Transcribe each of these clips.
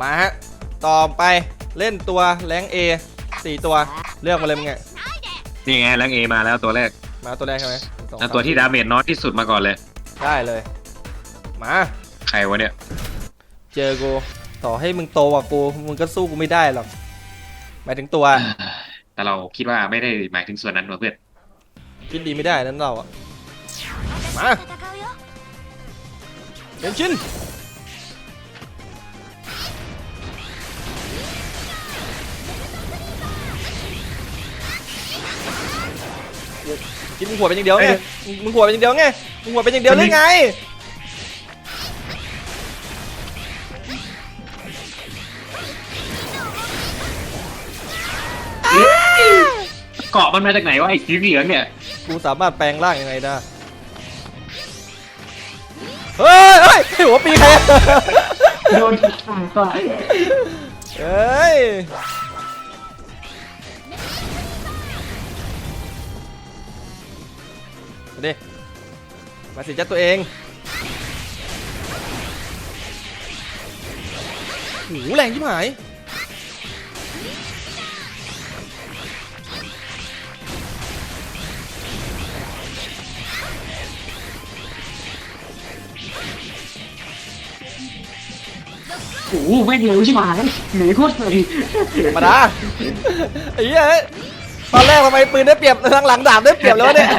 มาฮะ ต่อไปเล่นตัวแรงเอสี่ตัว เลือกมาเลยมึงไงนี่ไงแรงเอมาแล้วตัวแรก มาตัวแรกใช่ไหมสองแล้วตัวที่ดาเมจน้อยที่สุดมาก่อนเลย ได้เลย มา ใครวะเนี่ย เจอกู ต่อให้มึงโตกว่ากู มึงก็สู้กูไม่ได้หรอก หมายถึงตัว แต่เราคิดว่าไม่ได้หมายถึงส่วนนั้นหรอกเพื่อน คิดดีไม่ได้นั้นเราอะมาเป็นชิ้น กินมึงหัวเป็นอย่างเดียวไงมึงหัวเป็นอย่างเดียวไงมึงหัวเป็นอย่างเดียวหรือไงเกาะมันมาจากไหนวะไอ้สีเหลืองเนี่ยกูสามารถแปลงร่างยังไงได้เฮ้ยเฮ้ยหัวปีใครอะโดนฆ่าตายเฮ้ย มาดิมาสิจัดตัวเองโหูแรงชิบหายโอ้โหไม่งเร็วใช่ไหมหนีโคตรเลยธรรมดาไอ้เหี้ยเอ้ย ตอนแรกทำไมปืนได้เปรียบหลังๆดาบได้เปรียบแล้วะเนี่ย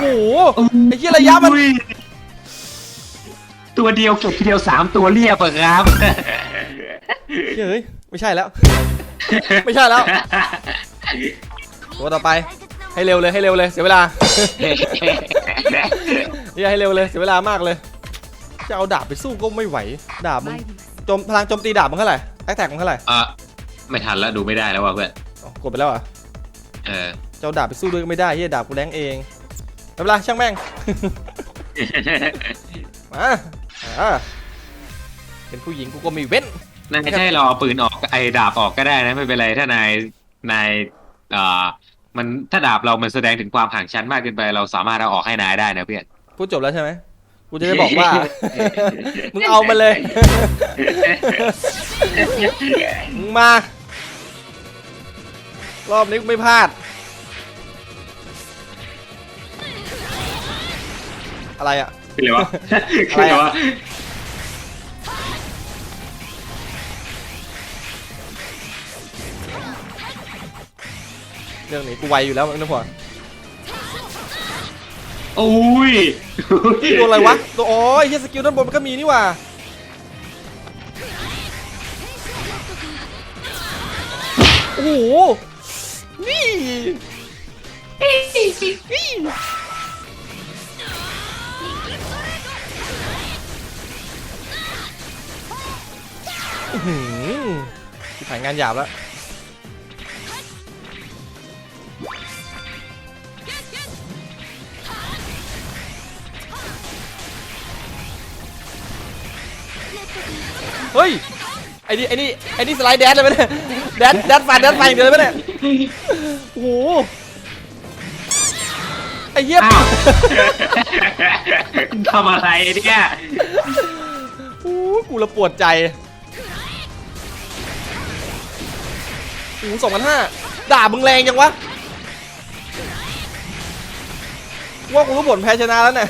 โอ้โหไอ้เหี้ยระยะมัน อุ้ตัวเดียวเก็บทีเดียวสามตัวเรียบอะครับ เฮ้ย ไม่ใช่แล้ว ไม่ใช่แล้ว ตัวต่อไป ให้เร็วเลยให้เร็วเลยเสียเวลาเนี่ยให้เร็วเลยเสียเวลามากเลย จะเอาดาบไปสู้ก็ไม่ไหว ดาบมึงโจมพลังโจมตีดาบมึงเท่าไหร่แอคแท็กมึงเท่าไหร่เออไม่ทันแล้วดูไม่ได้แล้วว่ะเพื่อนอ๋อกดไปแล้วเหรอะเออจะเอาดาบไปสู้ด้วยก็ไม่ได้เฮียดาบกูแรงเองไม่เป็นไรช่างแม่งมาอ่าเป็นผู้หญิงกูก็มีเว้นนายใช่รอปืนออกไอ้ดาบออกก็ได้นะไม่เป็นไรถ้านายนายเอ่อ มันถ้าดาบเรามันแสดงถึงความห่างชั้นมากเกินไปเราสามารถเอาออกให้นายได้นะเพื่อนพูดจบแล้วใช่ไหมกูจะได้บอกว่า มึงเอามาเลย มึงมา รอบนี้กูไม่พลาด อะไรอะคืออะไรวะอะไรอะคืออะไรวะ รื่องนี้กูไวอยู่แล้วมึงนึกว่าโอ้ยตัวอะไรวะตัวโอ้ยเฮียสกิลด้านบนมันก็มีนี่หว่าโอ้โหนี่นี่อื้อหือที่ผ่านงานหยาบแล้ว เฮ้ย ไอ้นี่ไอ้นี่ไอ้นี่สไลด์แดนเลยไหมเนี่ยแดนแดนฟันแดนฟันอย่างเดียวเลยไหมเนี่ยโอ้โหไอ้เหี้ยอ้าวทำอะไรเนี่ยโอ้โหกูละปวดใจโอ้สองพันห้าด่ามึงแรงจังวะว่ากูรู้ผลแพ้ชนะแล้วเนี่ย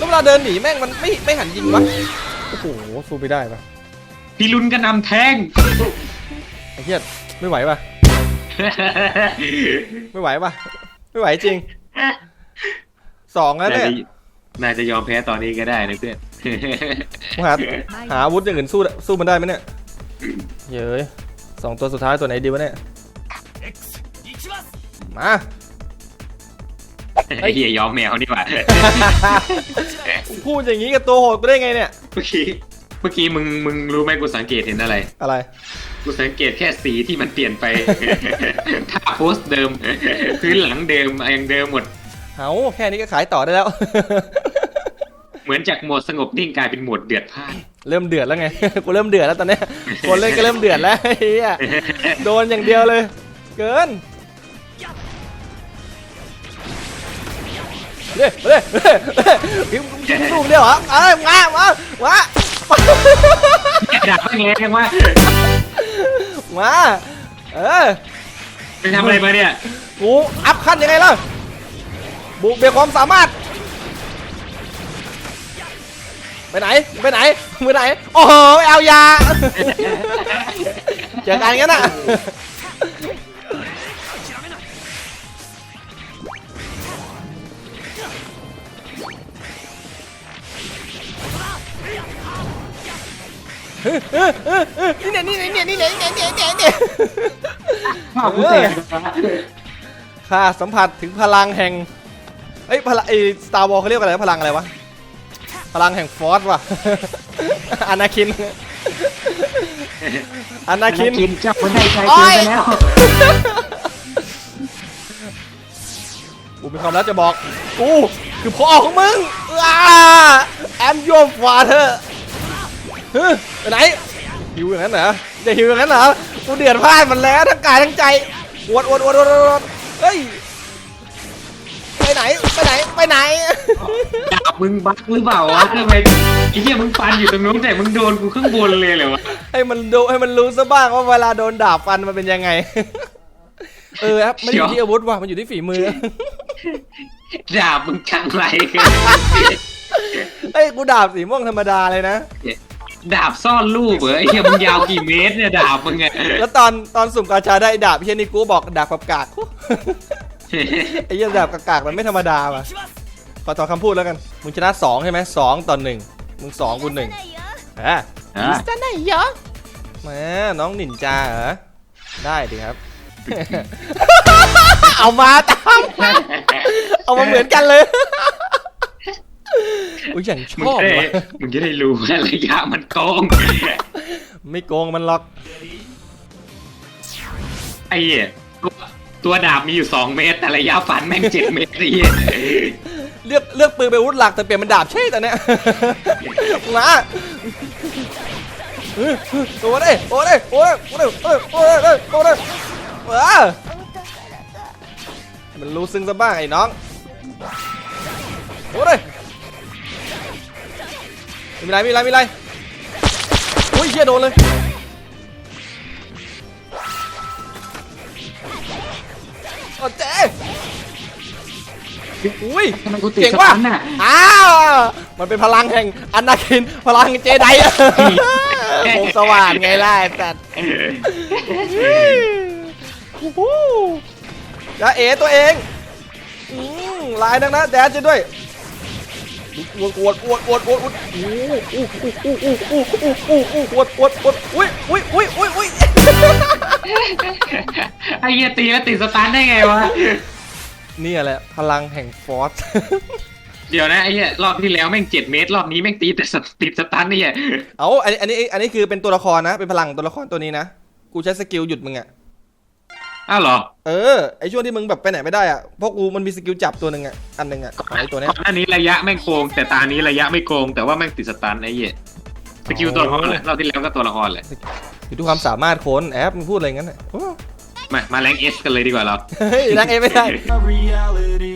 แล้วเวลาเดินหนีแม่งมันไม่ไม่หันยิงวะโอ้โหสู้ไม่ได้ปะพี่ลุนก็นำแทง ไอ้เหี้ยไม่ไหวปะไม่ไหวปะไม่ไหวจริงสองแล้วน่าเนี่ยจะน่าจะยอมแพ้ตอนนี้ก็ได้นะเพื่อนกูหาหาอาวุธอย่างอื่นสู้สู้มันได้ไหมเนี่ยเย้ยสองตัวสุดท้ายตัวไหนดีวะเนี่ยมา ไอ้เหี้ยยอมแมวนี่หว่าพูดอย่างนี้กับตัวโหดกูได้ไงเนี่ยเมื่อกี้เมื่อกี้มึงมึงรู้ไหมกูสังเกตเห็นอะไร อะไร กูสังเกตแค่สีที่มันเปลี่ยนไปถ้าโพสต์เดิมพื้นหลังเดิมยังเดิมหมดเอาแค่นี้ก็ขายต่อได้แล้ว เหมือนจากโหมดสงบนิ่งกลายเป็นโหมดเดือดพล่านเริ่มเดือดแล้วไงกูเริ่มเดือดแล้วตอนเนี้ยคนเล่นก็เริ่มเดือดแล้วไอ้เหี้ยโดนอย่างเดียวเลย เกิน เด้เด้เด้พิมพ์พิมพ์ลูกเดียวเหรอเอ้ยมามามาดาบไม่แรงว่ามาเออไปทำอะไรมาเนี่ยกูอัพขั้นยังไงล่ะบุกเบียความสามารถ ไปไหนไปไหนไปไหนโอ้โหเอายาเจอกันงั้นน่ะ นี่เนี่ยนี่เนี่ยนี่เนี่ยนี่เนี่ยนี่เนี่ยนี่เนี่ยพ่อกูแตกข้าสัมผัสถึงพลังแห่งเอ้ยพลังไอ้สตาร์วอลเขาเรียกอะไรพลังอะไรวะพลังแห่งฟอสว่ะอนาคินอนาคินกินเจ้าคนได้ใจเกินไปแล้วกูมีความลับจะบอกกูคือพ่อของมึงอ้าแอมยูฟาเธอ ไปไหนหิวอย่างนั้นเหรอจะหิวอย่างนั้นเหรอกูเดือดพล่านมันแล้วทั้งกายทั้งใจอวดอวดอวดอวดอวดเฮ้ยไปไหนไปไหนไปไหนดาบมึงบั๊กหรือเปล่าวะทำไมไอ้เหี้ยมึงฟันอยู่ตรงนู้นแต่มึงโดนกูข้างบนเลยเหรอวะให้มันดูให้มันรู้ซะบ้างว่าเวลาโดนดาบฟันมันเป็นยังไง เออครับไม่ได้อยู่ที่อาวุธว่ะมันอยู่ที่ฝีมือดาบมึงจังไรกันเอ้ยกูดาบสีม่วงธรรมดาเลยนะ ดาบซ่อนรูปเหรอไอ้เหี้ยมึงยาวกี่เมตรเนี่ยดาบมึงไงแล้วตอนตอนสุ่มกาชาได้ดาบเฮียนี่กูบอกดาบกับกากไอ้เหี้ยดาบกับกากมันไม่ธรรมดาว่ะขอต่อคำพูดแล้วกัน มึงชนะสองใช่ไหมสองต่อหนึ่งมึงสองกูหนึ่งอะอะจะไหนเหรอแหมาน้องนินจาเหรอได้ดิครับ เอามาตาม เอามาเหมือนกันเลย อุ้ยอย่างชมึงอบจะได้ว่ะมึงจะได้รู้ว่าระยะมันโกงไม่โกงมันหรอก ไอ้เหี้ยตัวตัวดาบมีอยู่สองเมตร แต่ระยะฟันแม่งเจ็ดเมตรไอ้เหี้ยเลือกเลือกปืนเป็นอาวุธหลักแต่เปลี่ยนเป็นดาบเช่ตอนเนี้ย มาเออเออโอ้ได้โอ้ได้โอ้ได้โอ้ได้โอ้ได้โอ้ได้โอ้ได้เออมันรู้ซึ้งซะบ้างไอ้น้อง โอ้ได้ มีอะไรมีอะไรมีอะไรอุ้ยเฮียโดนเลยโอ้เจ๊อุ้ยทำไมกูติดเก่งสว่ะตันน่ะ อ้าวมันเป็นพลังแห่งอนาคิน พลังเจไดอะโคมสว่านไงล่ะไอ้สัตว์ฮู้ฮู้จะเอตัวเองอืมลายนักนะแดนจะด้วย อวดอวดอวดอวดอวดอวดโอ้โหโอ้โหโอ้โหโอ้โหโอ้โหโอ้โหอวดอวดอวดอุ้ยอุ้ยอุ้ยอุ้ยอุ้ยไอ้เหี้ยตีแล้วติดสตาร์ทได้ไงวะ นี่แหละพลังแห่งฟอสเดี๋ยวนะไอ้เหี้ยรอบที่แล้วแม่งเจ็ดเมตร รอบนี้แม่งตีแต่ติดสตาร์ทนี่แหละเอาอันนี้อันนี้อันนี้คือเป็นตัวละครนะ เป็นพลังตัวละครตัวนี้นะ กูใช้สกิลหยุดมึงอะ อ้าวเหรอ เออไอช่วงที่มึงแบบไปไหนไม่ได้อะเพราะกูมันมีสกิลจับตัวหนึ่งอะอันหนึ่งอะของไอตัวเนี้ยก่อนหน้านี้ระยะแม่งโกง แต่ตานี้ระยะไม่โกง แต่ว่าแม่งติดสตันไอ้เหี้ยสกิลตัวละครเลยรอบที่แล้วก็ตัวละครแหละอยู่ที่ความสามารถคนแอปมึงพูดอะไรงั้นอะโอ้มามาแรงเอสกันเลยดีกว่าเรา เฮ้ยนักเอไม่ได้ reality